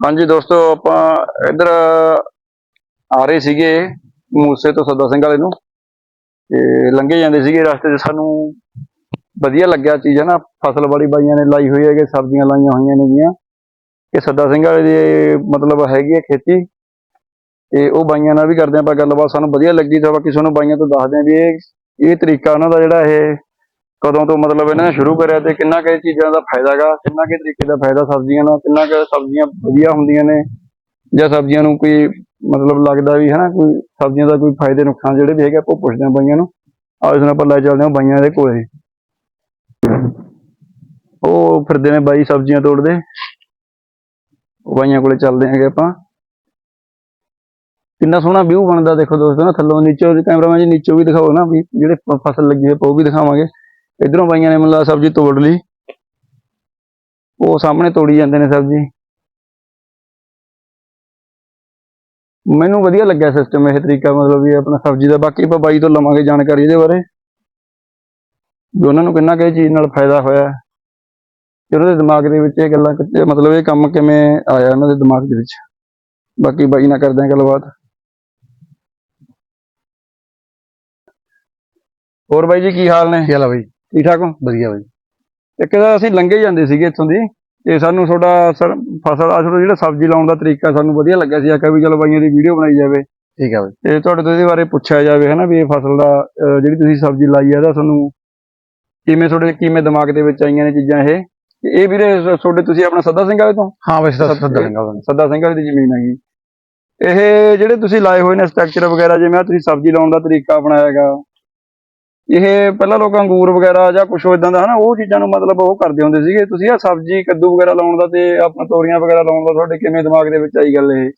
ਹਾਂਜੀ ਦੋਸਤੋ, ਆਪਾਂ ਇੱਧਰ ਆ ਰਹੇ ਸੀਗੇ ਮੂਸੇ ਤੋਂ ਸੱਦਾ ਸਿੰਘ ਵਾਲੇ ਨੂੰ। ਤੇ ਲੰਘੇ ਜਾਂਦੇ ਸੀਗੇ ਰਸਤੇ 'ਚ। ਸਾਨੂੰ ਵਧੀਆ ਲੱਗਿਆ ਚੀਜ਼, ਹੈ ਨਾ? ਫਸਲ ਵਾਲੀ ਬਾਈਆਂ ਨੇ ਲਾਈ ਹੋਈ ਹੈ ਕਿ ਸਬਜ਼ੀਆਂ ਲਾਈਆਂ ਹੋਈਆਂ ਨੇ ਨੇਗੀਆਂ ਇਹ ਸੱਦਾ ਸਿੰਘ ਵਾਲੇ ਦੀ ਮਤਲਬ ਹੈਗੀ ਹੈ ਖੇਤੀ। ਤੇ ਉਹ ਬਾਈਆਂ ਨਾਲ ਵੀ ਕਰਦੇ ਆਪਾਂ ਗੱਲਬਾਤ। ਸਾਨੂੰ ਵਧੀਆ ਲੱਗੀ ਤਾਂ ਬਾਕੀ ਤੁਹਾਨੂੰ ਬਾਈਆਂ ਤੋਂ ਦੱਸਦੇ ਹਾਂ ਵੀ ਇਹ ਇਹ ਤਰੀਕਾ ਉਹਨਾਂ ਦਾ ਜਿਹੜਾ ਇਹ ਕਦੋਂ ਤੋਂ ਮਤਲਬ ਇਹਨਾਂ ਨੇ ਸ਼ੁਰੂ ਕਰਿਆ ਤੇ ਕਿੰਨਾ ਕੁ ਇਹ ਚੀਜ਼ਾਂ ਦਾ ਫਾਇਦਾ ਗਾ, ਕਿੰਨਾ ਕੁ ਤਰੀਕੇ ਦਾ ਫਾਇਦਾ ਸਬਜ਼ੀਆਂ ਦਾ, ਕਿੰਨਾ ਕੁ ਸਬਜ਼ੀਆਂ ਵਧੀਆ ਹੁੰਦੀਆਂ ਨੇ, ਜਾਂ ਸਬਜ਼ੀਆਂ ਨੂੰ ਕੋਈ ਮਤਲਬ ਲੱਗਦਾ ਵੀ ਹਨਾ, ਕੋਈ ਸਬਜ਼ੀਆਂ ਦਾ ਕੋਈ ਫਾਇਦੇ ਨੁਕਸਾਨ ਜਿਹੜੇ ਵੀ ਹੈਗੇ ਆਪਾਂ ਪੁੱਛਦੇ ਹਾਂ ਬਾਈਆਂ ਨੂੰ। ਆਓ ਇਸ ਨਾਲ ਆਪਾਂ ਲੈ ਚੱਲਦੇ ਹਾਂ ਬਾਈਆਂ ਦੇ ਕੋਲੇ। ਉਹ ਫਿਰਦੇ ਨੇ ਬਾਈ ਸਬਜ਼ੀਆਂ ਤੋੜਦੇ। ਬਾਈਆਂ ਕੋਲੇ ਚੱਲਦੇ ਹੈਗੇ ਆਪਾਂ। ਕਿੰਨਾ ਸੋਹਣਾ ਵਿਊ ਬਣਦਾ ਦੇਖੋ ਦੋਸਤੋ ਨਾ, ਥੱਲੋਂ ਨੀਚੋਂ ਕੈਮਰਾਮੈਨ ਜੀ ਨੀਚੋਂ ਵੀ ਦਿਖਾਓ ਨਾ ਵੀ ਜਿਹੜੇ ਫਸਲ ਲੱਗੀ ਹੈ ਉਹ ਵੀ ਦਿਖਾਵਾਂਗੇ। ਇਧਰੋਂ ਬਾਈਆਂ ਨੇ ਮਤਲਬ ਸਬਜ਼ੀ ਤੋੜ ਲਈ। ਉਹ ਸਾਹਮਣੇ ਤੋੜੀ ਜਾਂਦੇ ਨੇ ਸਬਜ਼ੀ। ਮੈਨੂੰ ਵਧੀਆ ਲੱਗਿਆ ਸਿਸਟਮ ਇਹ ਤਰੀਕਾ, ਮਤਲਬ ਵੀ ਆਪਣਾ ਸਬਜ਼ੀ ਦਾ। ਬਾਕੀ ਆਪਾਂ ਬਾਈ ਤੋਂ ਲਵਾਂਗੇ ਜਾਣਕਾਰੀ ਇਹਦੇ ਬਾਰੇ। ਵੀ ਉਹਨਾਂ ਨੂੰ ਕਿੰਨਾ ਕੁ ਚੀਜ਼ ਨਾਲ ਫਾਇਦਾ ਹੋਇਆ। ਤੇ ਉਹਨਾਂ ਦੇ ਦਿਮਾਗ ਦੇ ਵਿੱਚ ਇਹ ਗੱਲਾਂ ਕਿੱਥੇ ਮਤਲਬ ਇਹ ਕੰਮ ਕਿਵੇਂ ਆਇਆ ਉਹਨਾਂ ਦੇ ਦਿਮਾਗ ਦੇ ਵਿੱਚ। ਬਾਕੀ ਬਾਈ ਨਾਲ ਕਰਦੇ ਹਾਂ ਗੱਲਬਾਤ। ਹੋਰ ਬਾਈ ਜੀ ਕੀ ਹਾਲ ਨੇ? ਕੀ ਹਾਲ ਆ ਬਾਈ? ਠੀਕ ਠਾਕ ਹੋ? ਵਧੀਆ ਬਾਈ। ਇੱਕ ਤਾਂ ਅਸੀਂ ਲੰਘੇ ਜਾਂਦੇ ਸੀਗੇ ਇੱਥੋਂ ਦੀ। ਤੇ ਸਾਨੂੰ ਤੁਹਾਡਾ ਸਰ ਫਸਲ ਆ ਤੁਹਾਡਾ ਜਿਹੜਾ ਸਬਜ਼ੀ ਲਾਉਣ ਦਾ ਤਰੀਕਾ ਸਾਨੂੰ ਵਧੀਆ ਲੱਗਿਆ ਸੀ। ਆਖਿਆ ਵੀ ਚਲੋ ਬਾਈਆਂ ਦੀ ਵੀਡੀਓ ਬਣਾਈ ਜਾਵੇ। ਠੀਕ ਆ ਬਾਈ। ਤੇ ਤੁਹਾਡੇ ਤੋਂ ਇਹਦੇ ਬਾਰੇ ਪੁੱਛਿਆ ਜਾਵੇ ਹਨਾ ਵੀ ਇਹ ਫਸਲ ਦਾ ਜਿਹੜੀ ਤੁਸੀਂ ਸਬਜ਼ੀ ਲਾਈ ਹੈ ਇਹਦਾ ਤੁਹਾਨੂੰ ਕਿਵੇਂ ਤੁਹਾਡੇ ਕਿਵੇਂ ਦਿਮਾਗ ਦੇ ਵਿੱਚ ਆਈਆਂ ਨੇ ਚੀਜ਼ਾਂ ਇਹ? ਇਹ ਵੀਰੇ ਤੁਹਾਡੇ ਤੁਸੀਂ ਆਪਣਾ ਸੱਦਾ ਸਿੰਘ ਵਾਲੇ ਤੋਂ? ਹਾਂ ਬਾਈ ਸੱਤ ਦਿੰਗਾ ਬਾਈ ਸੱਦਾ ਸਿੰਘ ਵਾਲੇ ਦੀ ਜ਼ਮੀਨ ਹੈਗੀ। ਇਹ ਜਿਹੜੇ ਤੁਸੀਂ ਲਾਏ ਹੋਏ ਨੇ ਸਟਰਕਚਰ ਵਗੈਰਾ ਜਿਵੇਂ ਤੁਸੀਂ ਸਬਜ਼ੀ ਲਾਉਣ ਦਾ ਤਰੀਕਾ ਅਪਣਾਇਆ ਹੈਗਾ। ਇਹ ਪਹਿਲਾਂ ਲੋਕ ਅੰਗੂਰ ਵਗੈਰਾ ਜਾਂ ਕੁਛ ਇਦਾਂ ਦਾ ਹਨਾ ਉਹ ਚੀਜ਼ਾਂ ਨੂੰ ਮਤਲਬ ਉਹ ਕਰਦੇ ਹੁੰਦੇ ਸੀਗੇ। ਤੁਸੀਂ ਆ ਸਬਜ਼ੀ ਕੱਦੂ ਵਗੈਰਾ ਲਾਉਣ ਦਾ ਤੇ ਆਪਣਾ ਤੋਰੀਆਂ ਵਗੈਰਾ ਲਾਉਣ ਦਾ ਤੁਹਾਡੇ ਕਿਵੇਂ ਦਿਮਾਗ ਦੇ ਵਿੱਚ ਆਈ ਗੱਲ ਇਹ?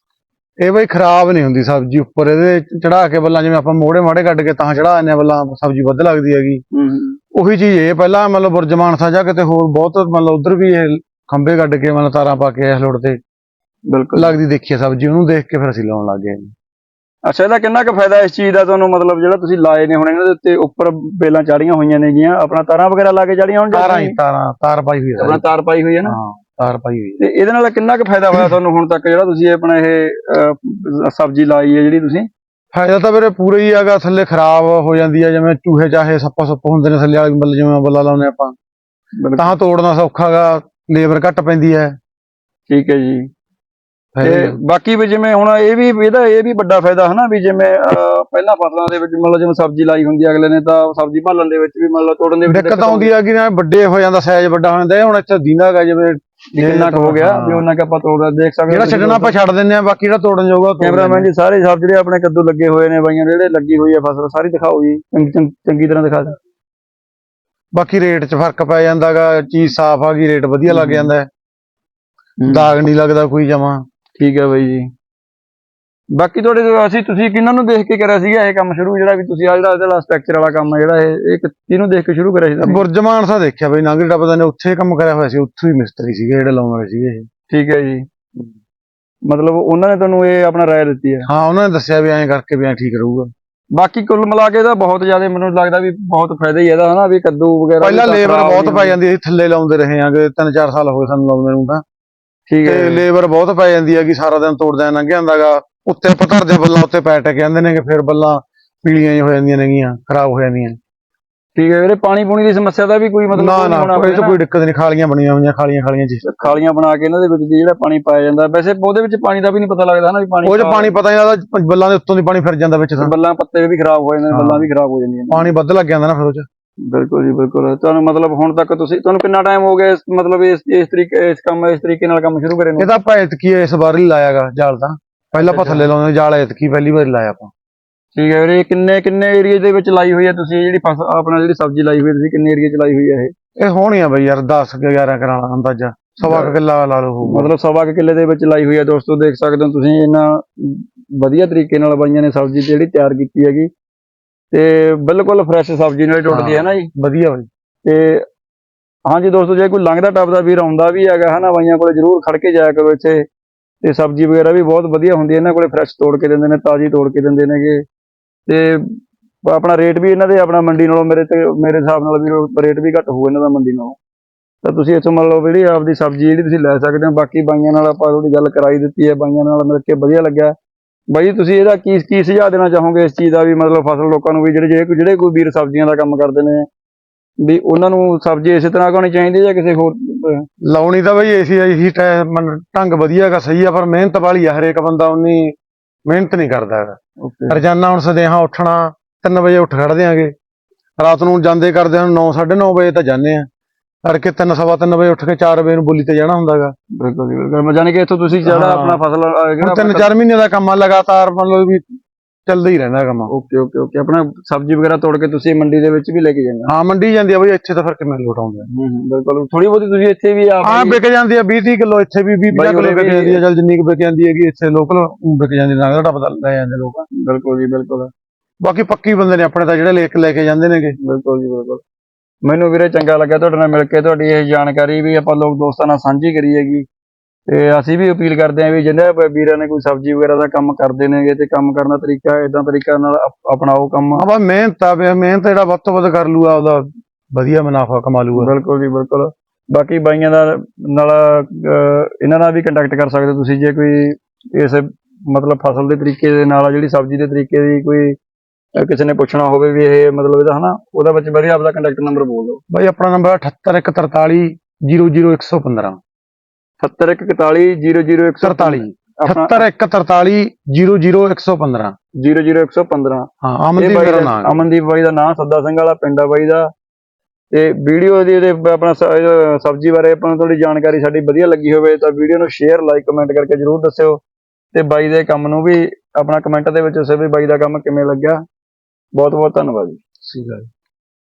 ਇਹ ਬਾਈ ਖਰਾਬ ਨਹੀਂ ਹੁੰਦੀ ਸਬਜ਼ੀ ਉੱਪਰ ਇਹਦੇ ਚੜਾ ਕੇ ਬੱਲਾਂ ਜਿਵੇਂ ਆਪਾਂ ਮੋੜੇ ਮਾੜੇ ਕੱਢ ਕੇ ਤਾਂ ਚੜਾ ਦਿੰਦੇ ਆ ਬੱਲਾਂ ਸਬਜ਼ੀ ਵੱਧ ਲੱਗਦੀ ਹੈਗੀ। ਉਹੀ ਚੀਜ਼ ਇਹ ਪਹਿਲਾਂ ਮਤਲਬ ਬੁਰਜਮਾਨ ਸਾ ਜਾਂ ਕਿਤੇ ਹੋਰ ਬਹੁਤ ਮਤਲਬ ਉਧਰ ਵੀ ਇਹ ਖੰਭੇ ਕੱਢ ਕੇ ਮਤਲਬ ਤਾਰਾਂ ਪਾ ਕੇ ਇਸ ਲੋੜ ਤੇ ਬਿਲਕੁਲ। ਲੱਗਦੀ ਦੇਖੀ ਸਬਜ਼ੀ ਉਹਨੂੰ ਦੇਖ ਕੇ ਫਿਰ ਅਸੀਂ ਲਾਉਣ ਲੱਗ ਗਏ। ਅੱਛਾ ਇਹਦਾ ਕਿੰਨਾ ਕੁ ਫਾਇਦਾ ਇਸ ਚੀਜ਼ ਦਾ ਤੁਹਾਨੂੰ? ਮਤਲਬ ਜਿਹੜਾ ਤੁਸੀਂ ਲਾਏ ਨੇ ਹੁਣ ਇਹਨਾਂ ਦੇ ਉੱਤੇ ਉੱਪਰ ਬੇਲਾਂ ਚਾੜੀਆਂ ਹੋਈਆਂ ਨੇਗੀਆਂ ਆਪਣਾ ਤਾਰਾਂ ਵਗੈਰਾ ਲਾ ਕੇ ਚਾੜੀਆਂ ਹੋਣ ਤਾਰਾਂ ਹੀ ਤਾਰਾਂ ਤਾਰ ਪਾਈ ਹੋਈ ਹੈ ਆਪਣਾ ਤਾਰ ਪਾਈ ਹੋਈ ਹੈ ਨਾ? ਹਾਂ ਤਾਰ ਪਾਈ ਹੋਈ ਹੈ। ਤੇ ਇਹਦੇ ਨਾਲ ਕਿੰਨਾ ਕੁ ਫਾਇਦਾ ਹੋਇਆ ਤੁਹਾਨੂੰ ਹੁਣ ਤੱਕ ਜਿਹੜਾ ਤੁਸੀਂ ਆਪਣਾ ਇਹ ਸਬਜ਼ੀ ਲਾਈ ਹੈ ਜਿਹੜੀ ਤੁਸੀਂ? ਫਾਇਦਾ ਤਾਂ ਵੀਰੇ ਪੂਰਾ ਹੀ ਹੈਗਾ ਥੱਲੇ ਖਰਾਬ ਹੋ ਜਾਂਦੀ ਹੈ ਜਿਵੇਂ ਚੂਹੇ ਚਾਹੇ ਸੱਪਾ ਸੁੱਪ ਹੁੰਦੇ ਨੇ ਥੱਲੇ ਵਾਲੀ ਬੱਲ ਜਿਵੇਂ ਬੱਲਾ ਲਾਉਂਦੇ ਆਪਾਂ। ਤਾਂ ਤੋੜਨਾ ਸੌਖਾ ਗਾ ਲੇਬਰ ਘੱਟ ਪੈਂਦੀ ਹੈ। ਠੀਕ ਹੈ ਜੀ। ਤੇ ਬਾਕੀ ਵੀ ਜਿਵੇਂ ਹੁਣ ਇਹ ਵੀ ਇਹਦਾ ਇਹ ਵੀ ਵੱਡਾ ਫਾਇਦਾ ਹਨਾ ਵੀ ਜਿਵੇਂ ਪਹਿਲਾਂ ਫਸਲਾਂ ਦੇ ਵਿੱਚ ਮਤਲਬ ਜਿਵੇਂ ਸਬਜ਼ੀ ਲਾਈ ਹੁੰਦੀ ਅਗਲੇ ਨੇ ਤਾਂ ਸਬਜ਼ੀ ਭਾਲਣ ਦੇ ਵਿੱਚ ਵੀ ਮਤਲਬ ਤੋੜਨ ਦੇ ਵਿੱਚ ਦਿੱਕਤ ਆਉਂਦੀ ਹੈ ਕਿ ਨਾ ਵੱਡੇ ਹੋ ਜਾਂਦਾ ਸਾਈਜ਼ ਵੱਡਾ ਹੋ ਜਾਂਦਾ ਹੁਣ ਇੱਥੇ ਦੀਨਾ ਹੈਗਾ ਜਿਵੇਂ ਕਿੰਨਾ ਕੁ ਹੋ ਗਿਆ ਵੀ ਉਹਨਾਂ ਕਿ ਆਪਾਂ ਤੋੜਦਾ ਦੇਖ ਸਕਦੇ ਜਿਹੜਾ ਛੱਡਣਾ ਆਪਾਂ ਛੱਡ ਦਿੰਦੇ ਆ ਬਾਕੀ ਜਿਹੜਾ ਤੋੜਨ ਜਾਊਗਾ ਕੈਮਰਾਮੈਨ ਜੀ ਸਾਰੇ ਸਭ ਜਿਹੜੇ ਆਪਣੇ ਕੱਦੂ ਲੱਗੇ ਹੋਏ ਨੇ ਬਾਈਆਂ ਜਿਹੜੇ ਲੱਗੀ ਹੋਈ ਹੈ ਫਸਲ ਸਾਰੀ ਦਿਖਾਓ ਜੀ ਚੰਗੀ ਤਰ੍ਹਾਂ ਦਿਖਾ ਦਿਓ। ਬਾਕੀ ਰੇਟ 'ਚ ਫ਼ਰਕ ਪੈ ਜਾਂਦਾਗਾ ਚੀਜ਼ ਸਾਫ਼ ਆ ਗਈ ਰੇਟ ਵਧੀਆ ਲੱਗ। ਜਾਂਦਾ। ਦਾਗ ਨਹੀਂ ਲੱਗਦਾ ਕੋਈ ਜਮਾ। ਠੀਕ ਹੈ ਬਾਈ ਜੀ। ਬਾਕੀ ਤੁਹਾਡੇ ਤੋਂ ਅਸੀਂ ਤੁਸੀਂ ਕਿਹਨਾਂ ਨੂੰ ਦੇਖ ਕੇ ਕਰਿਆ ਸੀਗਾ ਇਹ ਕੰਮ ਸ਼ੁਰੂ ਜਿਹੜਾ ਵੀ ਤੁਸੀਂ ਆ ਜਿਹੜਾ ਇਹਦਾ ਸਟਰਕਚਰ ਵਾਲਾ ਕੰਮ ਹੈ ਜਿਹੜਾ ਇਹ ਇਹ ਕਿਹਨੂੰ ਦੇਖ ਕੇ ਸ਼ੁਰੂ ਕਰਿਆ ਸੀ ਤੁਸੀਂ? ਬੁਰਜਮਾਨ ਸਾ ਦੇਖਿਆ ਬਈ ਨਾਗਰੀ ਟੱਪਦਾ ਨੇ ਉੱਥੇ ਕੰਮ ਕਰਿਆ ਹੋਇਆ ਸੀ ਉੱਥੇ ਹੀ ਮਿਸਤਰੀ ਸੀਗੇ ਜਿਹੜੇ ਲਾਉਣ ਵਾਲੇ ਸੀਗੇ ਇਹ। ਠੀਕ ਹੈ ਜੀ। ਮਤਲਬ ਉਹਨਾਂ ਨੇ ਤੁਹਾਨੂੰ ਇਹ ਆਪਣਾ ਰਾਏ ਦਿੱਤੀ ਹੈ। ਹਾਂ ਉਹਨਾਂ ਨੇ ਦੱਸਿਆ ਵੀ ਐਂ ਕਰਕੇ ਵੀ ਐਂ ਠੀਕ ਰਹੂਗਾ। ਬਾਕੀ ਕੁੱਲ ਮਿਲਾ ਕੇ ਇਹਦਾ ਬਹੁਤ ਜ਼ਿਆਦਾ ਮੈਨੂੰ ਲੱਗਦਾ ਵੀ ਬਹੁਤ ਫਾਇਦਾ ਹੀ ਇਹਦਾ ਹਨਾ ਵੀ ਕੱਦੂ ਵਗੈਰਾ ਪਹਿਲਾਂ ਲੇਬਰ ਬਹੁਤ ਨਹੀਂ ਪੈ ਜਾਂਦੀ ਸੀ ਥੱਲੇ ਲਾਉਂਦੇ ਰਹੇ ਆਂਗੇ ਤਿੰਨ ਚਾਰ ਸਾਲ ਹੋ ਗਏ ਸਾਨੂੰ ਲਾਉਂਦੇ ਨੂੰ ਤਾਂ। ਠੀਕ ਤੇ ਹੈ ਲੇਬਰ ਬਹੁਤ ਪੈ ਜਾਂਦੀ ਹੈਗੀ ਸਾਰਾ ਦਿਨ ਤੋੜਦਿਆਂ ਲੰਘ ਜਾਂਦਾਗਾ ਉੱਤੇ ਆਪਾਂ ਧਰਦੇ ਬੱਲਾਂ ਉੱਤੇ ਪੈ ਟਕ ਜਾਂਦੇ ਨੇ ਕਿ ਫਿਰ ਬੱਲਾਂ ਪੀਲੀਆਂ ਹੋ ਜਾਂਦੀਆਂ ਨੇਗੀਆਂ ਖਰਾਬ ਹੋ ਜਾਂਦੀਆਂ। ਠੀਕ ਹੈ ਵੀਰੇ ਪਾਣੀ ਪੂਣੀ ਦੀ ਸਮੱਸਿਆ ਦਾ ਵੀ ਕੋਈ ਮਤਲਬ ਨਾ ਨਾ ਕੋਈ ਤਾਂ। ਕੋਈ ਦਿੱਕਤ ਨਹੀਂ ਖਾਲੀਆਂ ਬਣੀਆਂ ਹੋਈਆਂ ਖਾਲੀਆਂ ਖਾਲੀਆਂ ਚ ਖਾਲੀਆਂ ਬਣਾ ਕੇ ਇਹਨਾਂ ਦੇ ਵਿੱਚ ਦੀ ਜਿਹੜਾ ਪਾਣੀ ਪਾਇਆ ਜਾਂਦਾ। ਵੈਸੇ ਉਹਦੇ ਵਿੱਚ ਪਾਣੀ ਦਾ ਵੀ ਨਹੀਂ ਪਤਾ ਲੱਗਦਾ ਨਾ ਵੀ ਪਾਣੀ ਉਹ ਚ ਪਾਣੀ ਪਤਾ ਨਹੀਂ ਲੱਗਦਾ ਬੱਲਾਂ ਦੇ ਉੱਤੋਂ ਦੀ ਪਾਣੀ ਫਿਰ ਜਾਂਦਾ ਵਿੱਚ ਤਾਂ। ਬੱਲਾਂ ਪੱਤੇ ਵੀ ਖਰਾਬ ਹੋ ਜਾਂਦੇ ਨੇ ਹਾਂ। ਬੱਲਾਂ ਵੀ ਖਰਾਬ ਹੋ ਜਾਂਦੀਆਂ ਪਾਣੀ ਵੱਧ ਲੱਗ ਜਾਂਦਾ ਨਾ ਫਿਰ ਉਹ ਚ। ਬਿਲਕੁਲ ਜੀ ਬਿਲਕੁਲ। ਤੁਹਾਨੂੰ ਮਤਲਬ ਹੁਣ ਤੱਕ ਤੁਸੀਂ ਤੁਹਾਨੂੰ ਕਿੰਨਾ ਟਾਈਮ ਹੋ ਗਿਆ ਇਸ ਮਤਲਬ ਇਸ ਇਸ ਤਰੀਕੇ ਇਸ ਕੰਮ ਇਸ ਤਰੀਕੇ ਨਾਲ ਕੰਮ ਸ਼ੁਰੂ ਕਰੇ ਨੂੰ? ਇਹ ਤਾਂ ਆਪਾਂ ਐਤਕੀ ਇਸ ਵਾਰ ਹੀ ਲਾਇਆਗਾ ਜਾਲ ਤਾਂ। ਪਹਿਲਾਂ ਆਪਾਂ ਥੱਲੇ ਲਾਉਂਦੇ ਜਾਲ ਐਤਕੀ ਪਹਿਲੀ ਵਾਰ ਲਾਇਆ ਆਪਾਂ। ਠੀਕ ਹੈ ਵੀਰੇ ਕਿੰਨੇ ਕਿੰਨੇ ਏਰੀਆ ਦੇ ਵਿੱਚ ਲਾਈ ਹੋਈ ਹੈ ਤੁਸੀਂ ਜਿਹੜੀ ਆਪਣਾ ਜਿਹੜੀ ਸਬਜ਼ੀ ਲਾਈ ਹੋਈ ਹੈ ਤੁਸੀਂ ਕਿੰਨੇ ਏਰੀਆ 'ਚ ਲਾਈ ਹੋਈ ਹੈ ਇਹ? ਇਹ ਹੋਣੀ ਆ ਬਈ ਯਾਰ 10 11 ਕਰਾਣਾ ਅੰਦਾਜ਼ਾ। ਸਵਾ ਕੁ ਕਿੱਲਾ ਲਾ ਲਓ ਮਤਲਬ ਸਵਾ ਕੁ ਕਿੱਲੇ ਦੇ ਵਿੱਚ ਲਾਈ ਹੋਈ ਹੈ ਦੋਸਤੋ ਦੇਖ ਸਕਦੇ ਹੋ ਤੁਸੀਂ ਇਹਨਾਂ ਵਧੀਆ ਤਰੀਕੇ ਨਾਲ ਬਾਈਆਂ ਨੇ ਸਬਜ਼ੀ ਜਿਹੜੀ ਤਿਆਰ ਕੀਤੀ ਹੈਗੀ। ਤੇ ਬਿਲਕੁਲ ਫਰੈਸ਼ ਸਬਜ਼ੀ ਨਾਲ ਟੁੱਟਦੀ ਹੈ ਨਾ ਜੀ। ਵਧੀਆ ਬਈ ਤੇ ਹਾਂਜੀ ਦੋਸਤੋ ਜੇ ਕੋਈ ਲੰਘਦਾ ਟੱਪਦਾ ਵੀਰ ਆਉਂਦਾ ਵੀ ਹੈਗਾ ਹਨਾ ਬਾਈਆਂ ਕੋਲੇ ਜਰੂਰ ਖੜ ਕੇ ਜਾਇਆ ਕਰੋ ਇੱਥੇ। ਤੇ ਸਬਜ਼ੀ ਵਗੈਰਾ ਵੀ ਬਹੁਤ ਵਧੀਆ ਹੁੰਦੀ ਹੈ ਇਹਨਾਂ ਕੋਲੇ ਫਰੈਸ਼ ਤੋੜ ਕੇ ਦਿੰਦੇ ਨੇ ਤਾਜ਼ੀ ਤੋੜ ਕੇ ਦਿੰਦੇ ਨੇਗੇ। ਤੇ ਆਪਣਾ ਰੇਟ ਵੀ ਇਹਨਾਂ ਦੇ ਆਪਣਾ ਮੰਡੀ ਨਾਲੋਂ ਮੇਰੇ ਤੇ ਮੇਰੇ ਹਿਸਾਬ ਨਾਲ ਵੀ ਰੇਟ ਵੀ ਘੱਟ ਹੋਊ ਇਹਨਾਂ ਦਾ ਮੰਡੀ ਨਾਲੋਂ। ਤਾਂ ਤੁਸੀਂ ਇੱਥੋਂ ਮੰਨ ਲਓ ਜਿਹੜੀ ਆਪਦੀ ਸਬਜ਼ੀ ਜਿਹੜੀ ਤੁਸੀਂ ਲੈ ਸਕਦੇ ਹੋ ਬਾਕੀ ਬਾਈਆਂ ਨਾਲ ਆਪਾਂ ਤੁਹਾਡੀ ਗੱਲ ਕਰਾਈ ਦਿੱਤੀ ਹੈ ਬਾਈਆਂ ਨਾਲ ਮਿਲ ਕੇ ਵਧੀਆ ਲੱਗਿਆ। ਬਾਈ ਤੁਸੀਂ ਇਹਦਾ ਕੀ ਕੀ ਸੁਝਾਅ ਦੇਣਾ ਚਾਹੋਗੇ ਇਸ ਚੀਜ਼ ਦਾ ਵੀ? ਮਤਲਬ ਫਸਲ ਲੋਕਾਂ ਨੂੰ ਵੀ ਜਿਹੜੇ ਜਿਹੜੇ ਜਿਹੜੇ ਕੋਈ ਵੀਰ ਸਬਜ਼ੀਆਂ ਦਾ ਕੰਮ ਕਰਦੇ ਨੇ ਵੀ ਉਹਨਾਂ ਨੂੰ ਸਬਜ਼ੀ ਇਸੇ ਤਰ੍ਹਾਂ ਉਗਾਉਣੀ ਚਾਹੀਦੀ ਜਾਂ ਕਿਸੇ ਹੋਰ ਲਾਉਣੀ ਤਾਂ ਬਈ ਏਸੀ ਮਨ- ਢੰਗ ਵਧੀਆ ਹੈਗਾ ਸਹੀ ਆ ਪਰ ਮਿਹਨਤ ਵਾਲੀ ਆ ਹਰੇਕ ਬੰਦਾ ਉਨੀ ਮਿਹਨਤ ਨਹੀਂ ਕਰਦਾ ਹੈਗਾ। ਰੋਜ਼ਾਨਾ ਹੁਣ ਸਦੇਹਾ ਉੱਠਣਾ 3 ਵਜੇ ਉੱਠ ਖੜਦੇ ਆਂਗੇ। ਰਾਤ ਨੂੰ ਜਾਂਦੇ ਕਰਦੇ ਹਾਂ 9 9:30 ਵਜੇ ਤਾਂ ਜਾਂਦੇ ਆ। ਕਰਕੇ 3 ਸਵਾ 3 ਵਜੇ ਉੱਠ ਕੇ 4 ਵਜੇ ਨੂੰ ਬੋਲੀ ਤੇ ਜਾਣਾ ਹੁੰਦਾਗਾ। ਬਿਲਕੁਲ ਜੀ ਬਿਲਕੁਲ। ਜਾਨੀ ਕਿ ਇੱਥੋਂ ਤੁਸੀਂ ਜਿਹੜਾ। ਆਪਣਾ ਫਸਲ ਅਹ, ਹੁਣ ਜਿਹੜਾ 3-4 ਮਹੀਨੇ ਦਾ ਕੰਮ ਆ ਲਗਾਤਾਰ ਮਤਲਬ ਵੀ ਚੱਲਦਾ ਹੀ ਰਹਿੰਦਾ ਕੰਮ। Okay okay okay. ਆਪਣਾ ਸਬਜ਼ੀ ਵਗੈਰਾ ਤੋੜ ਕੇ ਤੁਸੀਂ ਮੰਡੀ ਦੇ ਵਿੱਚ ਵੀ ਲੈ ਕੇ ਜਾਂਦੇ ਹਾਂ? ਮੰਡੀ ਜਾਂਦੀ ਆ ਬਈ ਇੱਥੇ ਤਾਂ ਫਿਰ ਕਿਵੇਂ ਲੋਟ ਆਉਂਦਾ ਹੋ ਬਿਲਕੁਲ। ਥੋੜੀ ਬਹੁਤੀ ਤੁਸੀਂ ਇੱਥੇ ਵੀ ਆਪ ਹਾਂ ਵਿਕ ਜਾਂਦੀ ਆ 20 ਕਿਲੋ ਇੱਥੇ ਵੀ 20 ਬਾਈ ਕਿਲੋ ਵਿਕ ਵੀ- ਜਾਂਦੀ ਆ। ਚੱਲ ਜਿੰਨੀ ਕੁ ਵਿਕ ਜਾਂਦੀ ਹੈਗੀ ਇੱਥੇ ਲੋਕਲ ਵਿਕ ਜਾਂਦੀ ਨਾਲ ਦਾ ਪਤਾ ਲੈ ਜਾਂਦੇ ਲੋਕ। ਬਿਲਕੁਲ ਜੀ ਬਿਲਕੁਲ। ਬਾਕੀ ਪੱਕੀ ਬੰਦੇ ਨੇ ਆਪਣੇ ਤਾਂ ਜਿਹੜੇ ਲੈ ਕੇ ਲੈ ਕੇ ਜਾਂਦੇ ਨੇਗੇ। ਬਿਲਕੁਲ ਜੀ ਬਿਲਕੁਲ। ਮੈਨੂੰ ਵੀਰੇ ਚੰਗਾ ਲੱਗਾ ਤੁਹਾਡੇ ਨਾਲ ਮਿਲ ਕੇ ਤੁਹਾਡੀ ਇਹ ਜਾਣਕਾਰੀ ਵੀ ਆਪਾਂ ਲੋਕ ਦੋਸਤਾਂ ਨਾਲ ਸਾਂਝੀ ਕਰੀ ਹੈਗੀ ਤੇ ਅਸੀਂ ਵੀ ਅਪੀਲ ਕਰਦੇ ਹਾਂ ਵੀ ਜਿਹਨਾਂ ਵੀਰਾਂ ਨੇ ਕੋਈ ਸਬਜ਼ੀ ਵਗੈਰਾ ਦਾ ਕੰਮ ਕਰਦੇ ਨੇਗੇ ਤੇ ਕੰਮ ਕਰਨ ਦਾ ਤਰੀਕਾ ਇਦਾਂ ਤਰੀਕਾ ਨਾਲ ਅਪ- ਅਪਣਾਓ ਕੰਮ। ਬਾ ਮਿਹਨਤ ਆ ਵੀ ਮਿਹਨਤ ਜਿਹੜਾ ਵੱਧ ਤੋਂ ਵੱਧ ਕਰ ਲੂਗਾ ਉਹਦਾ ਵਧੀਆ ਮੁਨਾਫਾ ਕਮਾ ਲੂਗਾ। ਬਿਲਕੁਲ ਜੀ ਬਿਲਕੁਲ। ਬਾਕੀ ਬਾਈਆਂ ਦਾ ਨਾਲ ਇਹਨਾਂ ਨਾਲ ਵੀ ਕੰਟੈਕਟ ਕਰ ਸਕਦੇ ਤੁਸੀਂ ਜੇ ਕੋਈ ਇਸ ਮਤਲਬ ਫਸਲ ਦੇ ਤਰੀਕੇ ਦੇ ਨਾਲ ਜਿਹੜੀ ਸਬਜ਼ੀ ਦੇ ਤਰੀਕੇ ਦੀ ਕੋਈ ਕਿਸੇ ਨੇ ਪੁੱਛਣਾ ਹੋਵੇ ਵੀ ਇਹ ਮਤਲਬ ਇਹਦਾ ਹਨਾ? ਉਹਦਾ ਵਿੱਚ ਵਧੀਆ ਆਪਦਾ ਕੰਟੈਕਟ ਨੰਬਰ ਬੋਲ ਦਿਓ। ਬਾਈ ਆਪਣਾ ਨੰਬਰ 78143 00115 7141 00115 43 ਆਪਣਾ 78143 00115 00115 ਹਾਂ ਅਮਨਦੀਪ ਬਾਈ ਮੇਰਾ ਦਾ- ਨਾਮ ਹੈ। ਅਮਨਦੀਪ ਬਾਈ ਦਾ ਨਾਮ ਸੱਦਾ ਸਿੰਘ ਵਾਲਾ ਪਿੰਡ ਆ ਬਾਈ ਦਾ। ਤੇ ਵੀਡੀਓ ਦੀ ਇਹਦੇ ਆਪਣਾ ਸਬਜ਼ੀ ਬਾਰੇ ਆਪਾਂ ਨੂੰ ਥੋੜੀ ਜਾਣਕਾਰੀ ਸਾਡੀ ਵਧੀਆ ਲੱਗੀ ਹੋਵੇ ਤਾਂ ਵੀਡੀਓ ਨੂੰ ਸ਼ੇਅਰ ਲਾਈਕ ਕਮੈਂਟ ਕਰਕੇ ਜਰੂਰ ਦੱਸਿਓ। ਤੇ ਬਾਈ ਦੇ ਕੰਮ ਨੂੰ ਵੀ ਆਪਣਾ ਕਮੈਂਟ ਦੇ ਵਿੱਚ ਦੱਸਿਓ ਵੀ ਬਾਈ ਦਾ ਕੰਮ ਕਿਵੇਂ ਲੱਗਿਆ। ਬਹੁਤ ਬਹੁਤ ਧੰਨਵਾਦ ਜੀ। ਠੀਕ ਹੈ